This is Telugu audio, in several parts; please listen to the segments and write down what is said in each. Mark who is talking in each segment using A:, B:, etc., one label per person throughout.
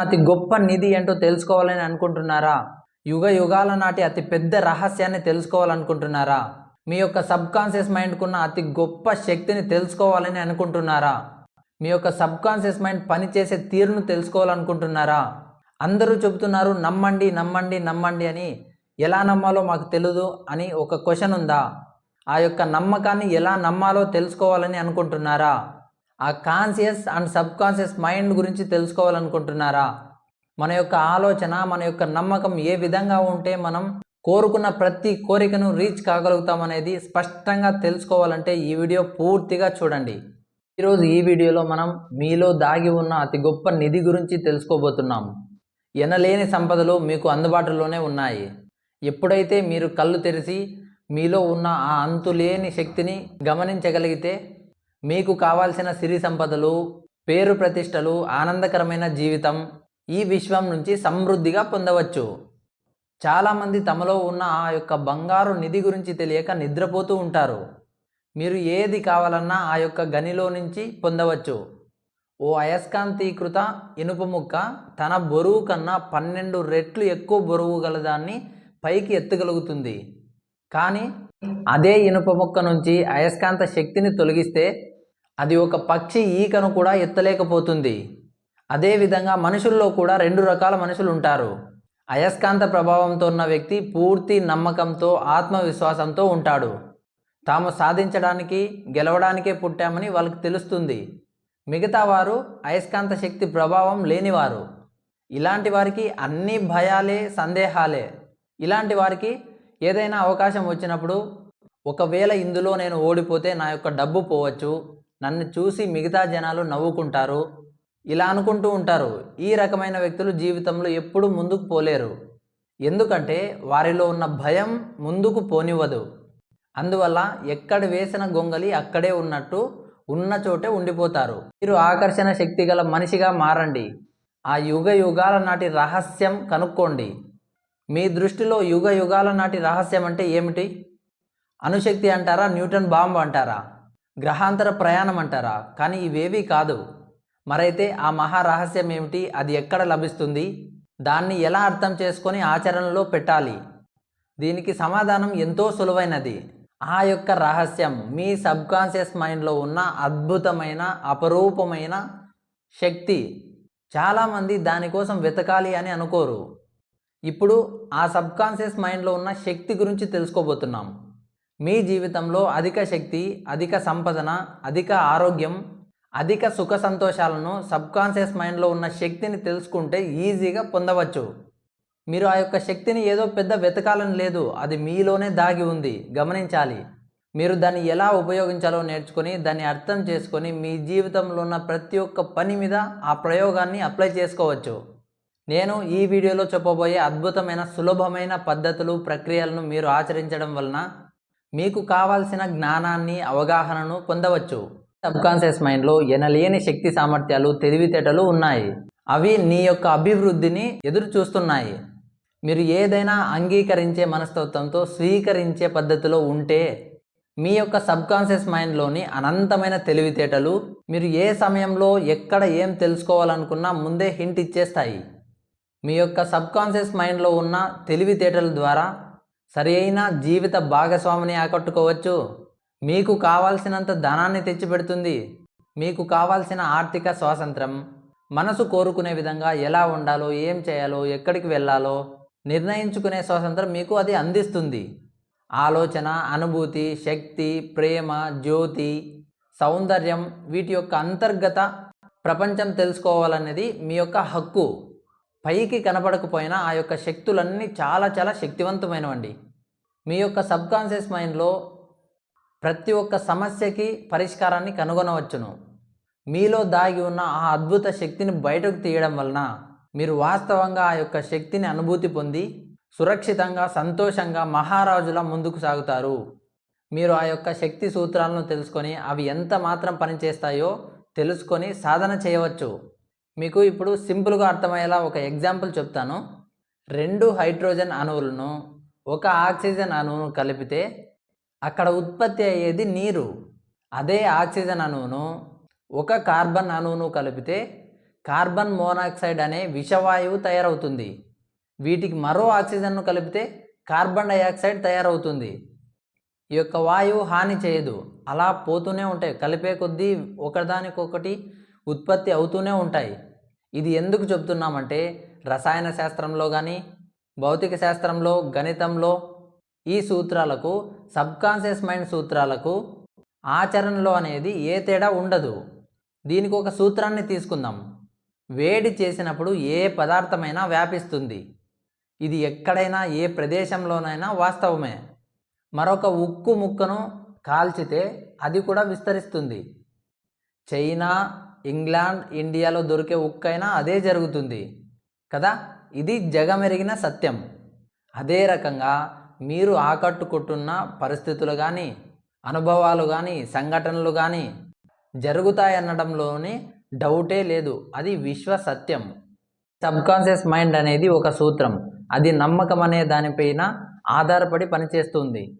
A: అతి గొప్ప నిధి ఏంటో తెలుసుకోవాలని అనుకుంటున్నారా? యుగ యుగాల నాటి అతి పెద్ద రహస్యాన్ని తెలుసుకోవాలనుకుంటున్నారా? మీ యొక్క సబ్ కాన్షియస్ మైండ్కున్న అతి గొప్ప శక్తిని తెలుసుకోవాలని అనుకుంటున్నారా? మీ యొక్క సబ్ కాన్షియస్ మైండ్ పనిచేసే తీరును తెలుసుకోవాలనుకుంటున్నారా? అందరూ చెబుతున్నారు నమ్మండి నమ్మండి నమ్మండి అని. ఎలా నమ్మాలో మాకు తెలియదు అని ఒక క్వశ్చన్ ఉందా? ఆ యొక్క నమ్మకాన్ని ఎలా నమ్మాలో తెలుసుకోవాలని అనుకుంటున్నారా? ఆ conscious and subconscious mind గురించి తెలుసుకోవాలనుకుంటున్నారా? మన యొక్క ఆలోచన మన యొక్క నమ్మకం ఏ విధంగా ఉంటే మనం కోరుకున్న ప్రతి కోరికను రీచ్ కాగలుగుతామనేది స్పష్టంగా తెలుసుకోవాలంటే ఈ వీడియో పూర్తిగా చూడండి. ఈరోజు ఈ వీడియోలో మనం మీలో దాగి ఉన్న అతి గొప్ప నిధి గురించి తెలుసుకోబోతున్నాం. ఎనలేని సంపదలు మీకు అందుబాటులోనే ఉన్నాయి. ఎప్పుడైతే మీరు కళ్ళు తెరిచి మీలో ఉన్న ఆ అంతులేని శక్తిని గమనించగలిగితే మీకు కావాల్సిన సిరి సంపదలు పేరు ప్రతిష్టలు ఆనందకరమైన జీవితం ఈ విశ్వం నుంచి సమృద్ధిగా పొందవచ్చు. చాలామంది తమలో ఉన్న ఆ యొక్క బంగారు నిధి గురించి తెలియక నిద్రపోతూ ఉంటారు. మీరు ఏది కావాలన్నా ఆ యొక్క గనిలో నుంచి పొందవచ్చు. ఓ అయస్కాంతీకృత ఇనుప ముక్క తన బరువు కన్నా పన్నెండు రెట్లు ఎక్కువ బరువు గలదాన్ని పైకి ఎత్తగలుగుతుంది. కానీ అదే ఇనుప ముక్క నుంచి అయస్కాంత శక్తిని తొలగిస్తే అది ఒక పక్షి ఈకను కూడా ఎత్తలేకపోతుంది. అదేవిధంగా మనుషుల్లో కూడా రెండు రకాల మనుషులు ఉంటారు. అయస్కాంత ప్రభావంతో ఉన్న వ్యక్తి పూర్తి నమ్మకంతో ఆత్మవిశ్వాసంతో ఉంటాడు. తాము సాధించడానికి గెలవడానికే పుట్టామని వాళ్ళకి తెలుస్తుంది. మిగతా వారు అయస్కాంత శక్తి ప్రభావం లేనివారు. ఇలాంటి వారికి అన్ని భయాలే సందేహాలే. ఇలాంటి వారికి ఏదైనా అవకాశం వచ్చినప్పుడు ఒకవేళ ఇందులో నేను ఓడిపోతే నా యొక్క డబ్బు పోవచ్చు నన్ను చూసి మిగతా జనాలు నవ్వుకుంటారు. ఇలా అనుకుంటూ ఉంటారు. ఈ రకమైన వ్యక్తులు జీవితంలో ఎప్పుడూ ముందుకు పోలేరు. ఎందుకంటే వారిలో ఉన్న భయం ముందుకు పోనివ్వదు. అందువల్ల ఎక్కడ వేసిన గొంగలి అక్కడే ఉన్నట్టు ఉన్న చోటే ఉండిపోతారు. మీరు ఆకర్షణ శక్తి గల మనిషిగా మారండి. ఆ యుగ యుగాల నాటి రహస్యం కనుక్కోండి. మీ దృష్టిలో యుగ యుగాల నాటి రహస్యం అంటే ఏమిటి? అణుశక్తి అంటారా? న్యూటన్ బాంబు అంటారా? గ్రహాంతర ప్రయాణం అంటారా? కానీ ఇవేవీ కాదు. మరైతే ఆ మహా రహస్యం ఏమిటి? అది ఎక్కడ లభిస్తుంది? దాన్ని ఎలా అర్థం చేసుకొని ఆచరణలో పెట్టాలి? దీనికి సమాధానం ఎంతో సులువైనది. ఆ యొక్క రహస్యం మీ సబ్కాన్షియస్ మైండ్లో ఉన్న అద్భుతమైన అపరూపమైన శక్తి. చాలామంది దానికోసం వెతకాలి అని అనుకోరు. ఇప్పుడు ఆ సబ్కాన్షియస్ మైండ్లో ఉన్న శక్తి గురించి తెలుసుకోబోతున్నాం. మీ జీవితంలో అధిక శక్తి అధిక సంపదన అధిక ఆరోగ్యం అధిక సుఖ సంతోషాలను సబ్కాన్షియస్ మైండ్లో ఉన్న శక్తిని తెలుసుకుంటే ఈజీగా పొందవచ్చు. మీరు ఆ యొక్క శక్తిని ఏదో పెద్ద వెతకాలని లేదు. అది మీలోనే దాగి ఉంది. గమనించాలి. మీరు దాన్ని ఎలా ఉపయోగించాలో నేర్చుకొని దాన్ని అర్థం చేసుకొని మీ జీవితంలో ఉన్న ప్రతి ఒక్క పని మీద ఆ ప్రయోగాన్ని అప్లై చేసుకోవచ్చు. నేను ఈ వీడియోలో చెప్పబోయే అద్భుతమైన సులభమైన పద్ధతులు ప్రక్రియలను మీరు ఆచరించడం వలన మీకు కావాల్సిన జ్ఞానాన్ని అవగాహనను పొందవచ్చు. సబ్కాన్షియస్ మైండ్లో ఎనలేని శక్తి సామర్థ్యాలు తెలివితేటలు ఉన్నాయి. అవి నీ యొక్క అభివృద్ధిని ఎదురు చూస్తున్నాయి మీరు ఏదైనా అంగీకరించే మనస్తత్వంతో స్వీకరించే పద్ధతిలో ఉంటే మీ యొక్క సబ్కాన్షియస్ మైండ్లోని అనంతమైన తెలివితేటలు మీరు ఏ సమయంలో ఎక్కడ ఏం తెలుసుకోవాలనుకున్నా ముందే హింట్ ఇచ్చేస్తాయి. మీ యొక్క సబ్కాన్షియస్ మైండ్లో ఉన్న తెలివితేటల ద్వారా సరియైన జీవిత భాగస్వామిని ఆకట్టుకోవచ్చు. మీకు కావాల్సినంత ధనాన్ని తెచ్చిపెడుతుంది. మీకు కావాల్సిన ఆర్థిక స్వాతంత్రం మనసు కోరుకునే విధంగా ఎలా ఉండాలో ఏం చేయాలో ఎక్కడికి వెళ్ళాలో నిర్ణయించుకునే స్వాతంత్రం మీకు అది అందిస్తుంది. ఆలోచన అనుభూతి శక్తి ప్రేమ జ్యోతి సౌందర్యం వీటి యొక్క అంతర్గత ప్రపంచం తెలుసుకోవాలనేది మీ యొక్క హక్కు. పైకి కనపడకపోయినా ఆ యొక్క శక్తులన్నీ చాలా చాలా శక్తివంతమైనవండి. మీ యొక్క సబ్కాన్షియస్ మైండ్లో ప్రతి ఒక్క సమస్యకి పరిష్కారాన్ని కనుగొనవచ్చును. మీలో దాగి ఉన్న ఆ అద్భుత శక్తిని బయటకు తీయడం వలన మీరు వాస్తవంగా ఆ యొక్క శక్తిని అనుభూతి పొంది సురక్షితంగా సంతోషంగా మహారాజులా ముందుకు సాగుతారు. మీరు ఆ యొక్క శక్తి సూత్రాలను తెలుసుకొని అవి ఎంత మాత్రం పనిచేస్తాయో తెలుసుకొని సాధన చేయవచ్చు. మీకు ఇప్పుడు సింపుల్గా అర్థమయ్యేలా ఒక ఎగ్జాంపుల్ చెప్తాను. రెండు హైడ్రోజన్ అణువులను ఒక ఆక్సిజన్ అణువును కలిపితే అక్కడ ఉత్పత్తి అయ్యేది నీరు. అదే ఆక్సిజన్ అణువును ఒక కార్బన్ అణువును కలిపితే కార్బన్ మోనాక్సైడ్ అనే విషవాయువు తయారవుతుంది. వీటికి మరో ఆక్సిజన్ను కలిపితే కార్బన్ డైఆక్సైడ్ తయారవుతుంది. ఈ యొక్క వాయువు హాని చేయదు. అలా పోతూనే ఉంటాయి. కలిపే కొద్దీ ఒకదానికొకటి ఉత్పత్తి అవుతూనే ఉంటాయి. ఇది ఎందుకు చెప్తున్నామంటే రసాయన శాస్త్రంలో కానీ భౌతిక శాస్త్రంలో గణితంలో ఈ సూత్రాలకు సబ్కాన్షియస్ మైండ్ సూత్రాలకు ఆచరణలో అనేది ఏ తేడా ఉండదు. దీనికి ఒక సూత్రాన్ని తీసుకుందాం. వేడి చేసినప్పుడు ఏ పదార్థమైనా వ్యాపిస్తుంది. ఇది ఎక్కడైనా ఏ ప్రదేశంలోనైనా వాస్తవమే. మరొక ఉక్కు ముక్కను కాల్చితే అది కూడా విస్తరిస్తుంది. చైనా ఇంగ్లాండ్ ఇండియాలో దొరికే ఉక్కైనా అదే జరుగుతుంది. కదా? ఇది జగమెరిగిన సత్యం. అదే రకంగా మీరు ఆకట్టుకుంటున్న పరిస్థితులు కానీ అనుభవాలు కానీ సంఘటనలు కానీ జరుగుతాయనడంలోని డౌటే లేదు. అది విశ్వ సత్యం. సబ్కాన్షియస్ మైండ్ అనేది ఒక సూత్రం. అది నమ్మకం అనే దానిపైన ఆధారపడి పనిచేస్తుంది.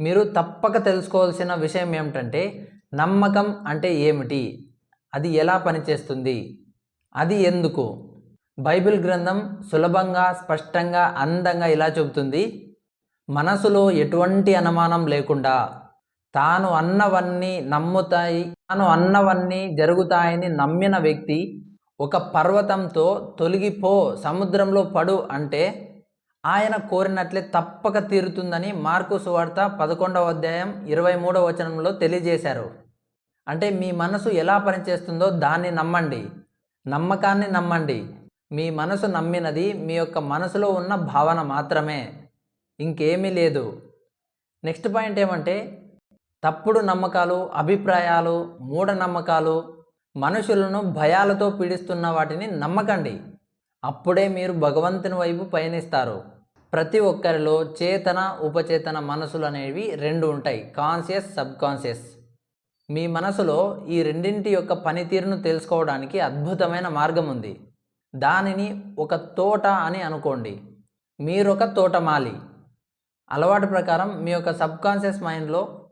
A: మీరు తప్పక తెలుసుకోవాల్సిన విషయం ఏమిటంటే నమ్మకం అంటే ఏమిటి? అది ఎలా పనిచేస్తుంది? అది ఎందుకు? బైబిల్ గ్రంథం సులభంగా స్పష్టంగా అందంగా ఇలా చెబుతుంది? మనసులో ఎటువంటి అనుమానం లేకుండా తాను అన్నవన్నీ నమ్ముతాయి తాను అన్నవన్నీ జరుగుతాయని నమ్మిన వ్యక్తి ఒక పర్వతంతో తొలగిపో సముద్రంలో పడు అంటే ఆయన కోరినట్లే తప్పక తీరుతుందని మార్కు సువార్త పదకొండవ అధ్యాయం ఇరవై మూడవ వచనంలో తెలియజేశారు. అంటే మీ మనసు ఎలా పనిచేస్తుందో దాన్ని నమ్మండి. నమ్మకాన్ని నమ్మండి. మీ మనసు నమ్మినది మీ యొక్క మనసులో ఉన్న భావన మాత్రమే. ఇంకేమీ లేదు. నెక్స్ట్ పాయింట్ ఏమంటే తప్పుడు నమ్మకాలు అభిప్రాయాలు మూఢనమ్మకాలు మనుషులను భయాలతో పీడిస్తున్న వాటిని నమ్మకండి. అప్పుడే మీరు భగవంతుని వైపు పయనిస్తారు. ప్రతి ఒక్కరిలో చేతన ఉపచేతన మనసులు అనేవి రెండు ఉంటాయి. కాన్షియస్ సబ్కాన్షియస్ మీ మనసులో ఈ రెండింటి యొక్క పనితీరును తెలుసుకోవడానికి అద్భుతమైన మార్గం ఉంది. దానిని ఒక తోట అని అనుకోండి. మీరొక తోటమాలి. అలవాటు ప్రకారం మీ యొక్క సబ్కాన్షియస్ మైండ్లో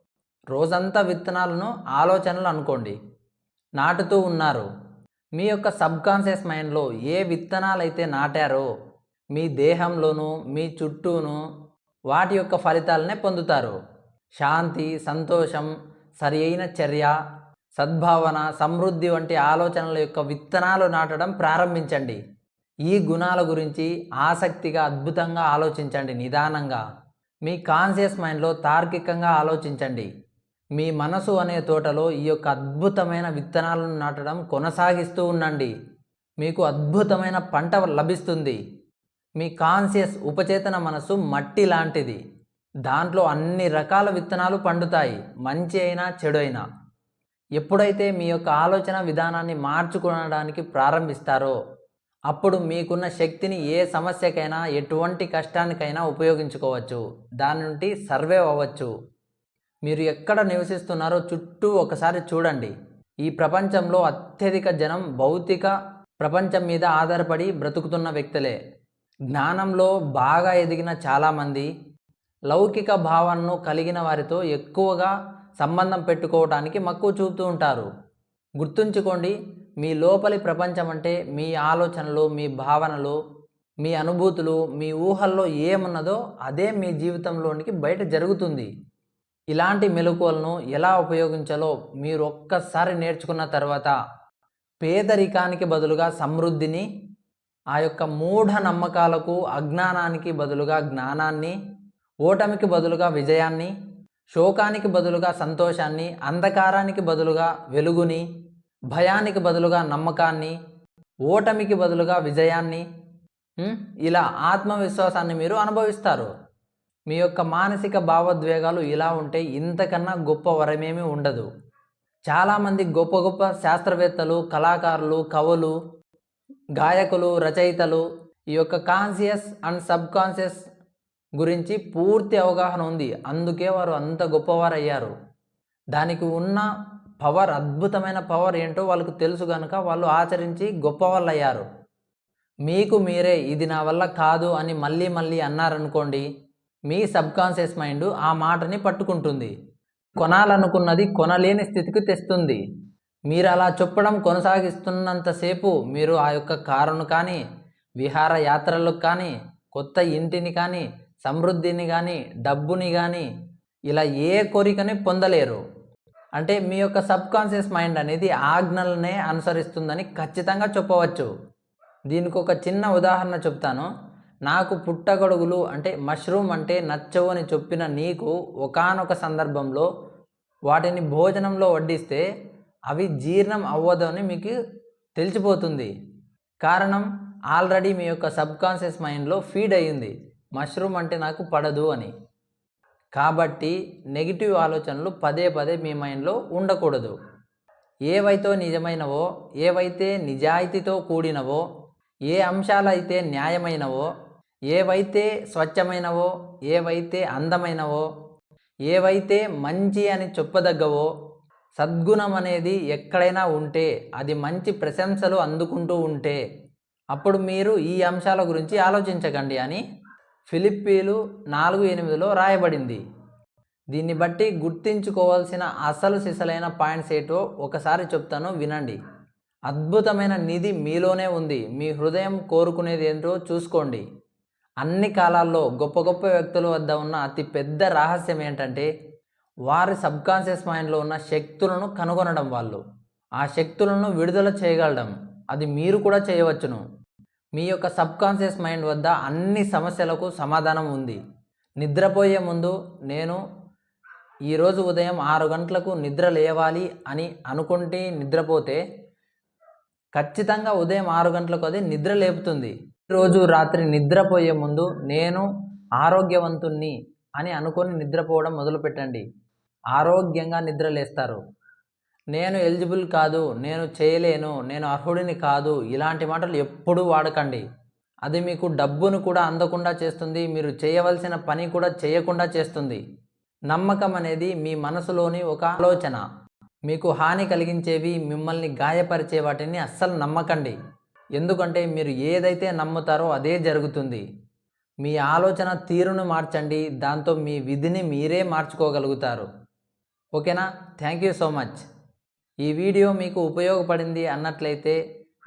A: రోజంతా విత్తనాలను ఆలోచనలు అనుకోండి. నాటుతూ ఉన్నారు. మీ యొక్క సబ్కాన్షియస్ మైండ్లో ఏ విత్తనాలు అయితే నాటారో మీ దేహంలోనూ మీ చుట్టూను వాటి యొక్క ఫలితాలనే పొందుతారు. శాంతి సంతోషం సరి అయిన చర్య సద్భావన సమృద్ధి వంటి ఆలోచనల యొక్క విత్తనాలు నాటడం ప్రారంభించండి. ఈ గుణాల గురించి ఆసక్తిగా అద్భుతంగా ఆలోచించండి నిదానంగా. మీ కాన్షియస్ మైండ్లో తార్కికంగా ఆలోచించండి. మీ మనసు అనే తోటలో ఈ యొక్క అద్భుతమైన విత్తనాలను నాటడం కొనసాగిస్తూ ఉండండి. మీకు అద్భుతమైన పంట లభిస్తుంది. మీ కాన్షియస్ ఉపచేతన మనసు మట్టి లాంటిది. దాంట్లో అన్ని రకాల విత్తనాలు పండుతాయి. మంచి అయినా చెడు అయినా. ఎప్పుడైతే మీ యొక్క ఆలోచన విధానాన్ని మార్చుకోవడానికి ప్రారంభిస్తారో అప్పుడు మీకున్న శక్తిని ఏ సమస్యకైనా ఎటువంటి కష్టానికైనా ఉపయోగించుకోవచ్చు. దాని నుండి సర్వే అవ్వచ్చు. మీరు ఎక్కడ నివసిస్తున్నారో చుట్టూ ఒకసారి చూడండి. ఈ ప్రపంచంలో అత్యధిక జనం భౌతిక ప్రపంచం మీద ఆధారపడి బ్రతుకుతున్న వ్యక్తులే. జ్ఞానంలో బాగా ఎదిగిన చాలామంది లౌకిక భావనను కలిగిన వారితో ఎక్కువగా సంబంధం పెట్టుకోవడానికి మక్కువ చూపుతూ ఉంటారు. గుర్తుంచుకోండి మీ లోపలి ప్రపంచం అంటే మీ ఆలోచనలు మీ భావనలు మీ అనుభూతులు మీ ఊహల్లో ఏమున్నదో అదే మీ జీవితంలోనికి బయట జరుగుతుంది. ఇలాంటి మెలకువలను ఎలా ఉపయోగించాలో మీరు ఒక్కసారి నేర్చుకున్న తర్వాత పేదరికానికి బదులుగా సమృద్ధిని ఆ యొక్క మూఢ నమ్మకాలకు అజ్ఞానానికి బదులుగా జ్ఞానాన్ని ఓటమికి బదులుగా విజయాన్ని శోకానికి బదులుగా సంతోషాన్ని అంధకారానికి బదులుగా వెలుగుని భయానికి బదులుగా నమ్మకాన్ని ఓటమికి బదులుగా విజయాన్ని ఇలా ఆత్మవిశ్వాసాన్ని మీరు అనుభవిస్తారు. మీ యొక్క మానసిక భావోద్వేగాలు ఇలా ఉంటే ఇంతకన్నా గొప్ప వరమేమీ ఉండదు. చాలామంది గొప్ప గొప్ప శాస్త్రవేత్తలు కళాకారులు కవులు గాయకులు రచయితలు ఈ యొక్క కాన్షియస్ అండ్ సబ్ కాన్షియస్ గురించి పూర్తి అవగాహన ఉంది. అందుకే వారు అంత గొప్పవారు అయ్యారు దానికి ఉన్న పవర్ అద్భుతమైన పవర్ ఏంటో వాళ్ళకు తెలుసు కనుక వాళ్ళు ఆచరించి గొప్పవాళ్ళు అయ్యారు మీకు మీరే ఇది నా వల్ల కాదు అని మళ్ళీ మళ్ళీ అన్నారనుకోండి మీ సబ్కాన్షియస్ మైండ్ ఆ మాటని పట్టుకుంటుంది. కొనాలనుకున్నది కొనలేని స్థితికి తెస్తుంది. మీరు అలా చెప్పడం కొనసాగిస్తున్నంతసేపు మీరు ఆ యొక్క కారును కానీ విహార యాత్రలకు కానీ కొత్త ఇంటిని కానీ సమృద్ధిని కానీ డబ్బుని కానీ ఇలా ఏ కోరికని పొందలేరు. అంటే మీ యొక్క సబ్ కాన్షియస్ మైండ్ అనేది ఆజ్ఞలనే అనుసరిస్తుందని ఖచ్చితంగా చెప్పవచ్చు. దీనికి ఒక చిన్న ఉదాహరణ చెప్తాను. నాకు పుట్టగొడుగులు అంటే మష్రూమ్ అంటే నచ్చవు అని చెప్పిన నీకు ఒకానొక సందర్భంలో వాటిని భోజనంలో వడ్డిస్తే అవి జీర్ణం అవ్వదు అని మీకు తెలిసిపోతుంది. కారణం ఆల్రెడీ మీ యొక్క సబ్ కాన్షియస్ మైండ్లో ఫీడ్ అయ్యింది. మష్రూమ్ అంటే నాకు పడదు అని. కాబట్టి నెగిటివ్ ఆలోచనలు పదే పదే మీ మైండ్లో ఉండకూడదు. ఏవైతే నిజమైనవో ఏవైతే నిజాయితీతో కూడినవో ఏ అంశాలైతే న్యాయమైనవో ఏవైతే స్వచ్ఛమైనవో ఏవైతే అందమైనవో ఏవైతే మంచి అని చెప్పదగ్గవో సద్గుణం అనేది ఎక్కడైనా ఉంటే అది మంచి ప్రశంసలు అందుకుంటూ ఉంటే అప్పుడు మీరు ఈ అంశాల గురించి ఆలోచించకండి అని ఫిలిప్పీలు నాలుగు ఎనిమిదిలో రాయబడింది. దీన్ని బట్టి గుర్తించుకోవాల్సిన అసలు సిసలైన పాయింట్స్ ఏటో ఒకసారి చెప్తాను వినండి. అద్భుతమైన నిధి మీలోనే ఉంది. మీ హృదయం కోరుకునేది ఏంటో చూసుకోండి. అన్ని కాలాల్లో గొప్ప గొప్ప వ్యక్తుల వద్ద ఉన్న అతి పెద్ద రహస్యం ఏంటంటే వారి సబ్కాన్షియస్ మైండ్లో ఉన్న శక్తులను కనుగొనడం వాళ్ళు. ఆ శక్తులను విడుదల చేయగలడం. అది మీరు కూడా చేయవచ్చును. మీ యొక్క సబ్కాన్షియస్ మైండ్ వద్ద అన్ని సమస్యలకు సమాధానం ఉంది. నిద్రపోయే ముందు నేను ఈరోజు ఉదయం ఆరు గంటలకు నిద్ర లేవాలి అని అనుకుంటే నిద్రపోతే ఖచ్చితంగా ఉదయం ఆరు గంటలకు అది నిద్ర లేపుతుంది. రోజు రాత్రి నిద్రపోయే ముందు నేను ఆరోగ్యవంతుణ్ణి అని అనుకొని నిద్రపోవడం మొదలుపెట్టండి. ఆరోగ్యంగా నిద్రలేస్తారు నేను ఎలిజిబుల్ కాదు నేను చేయలేను నేను అర్హుడిని కాదు ఇలాంటి మాటలు ఎప్పుడూ వాడకండి. అది మీకు డబ్బును కూడా అందకుండా చేస్తుంది మీరు చేయవలసిన పని కూడా చేయకుండా చేస్తుంది. నమ్మకం అనేది మీ మనసులోని ఒక ఆలోచన. మీకు హాని కలిగించేవి మిమ్మల్ని గాయపరిచే వాటిని అస్సలు నమ్మకండి. ఎందుకంటే మీరు ఏదైతే నమ్ముతారో అదే జరుగుతుంది. మీ ఆలోచన తీరును మార్చండి దాంతో మీ విధిని మీరే మార్చుకోగలుగుతారు. ఓకేనా? Thank you so much. ఈ వీడియో మీకు ఉపయోగపడింది అన్నట్లయితే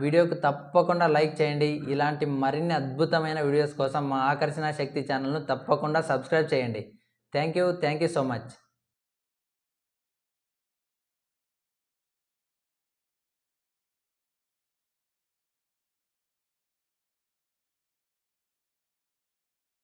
A: వీడియోకు తప్పకుండా లైక్ చేయండి. ఇలాంటి మరిన్ని అద్భుతమైన వీడియోస్ కోసం మా ఆకర్షణ శక్తి ఛానల్ను తప్పకుండా సబ్స్క్రైబ్ చేయండి. Thank you. Thank you so much.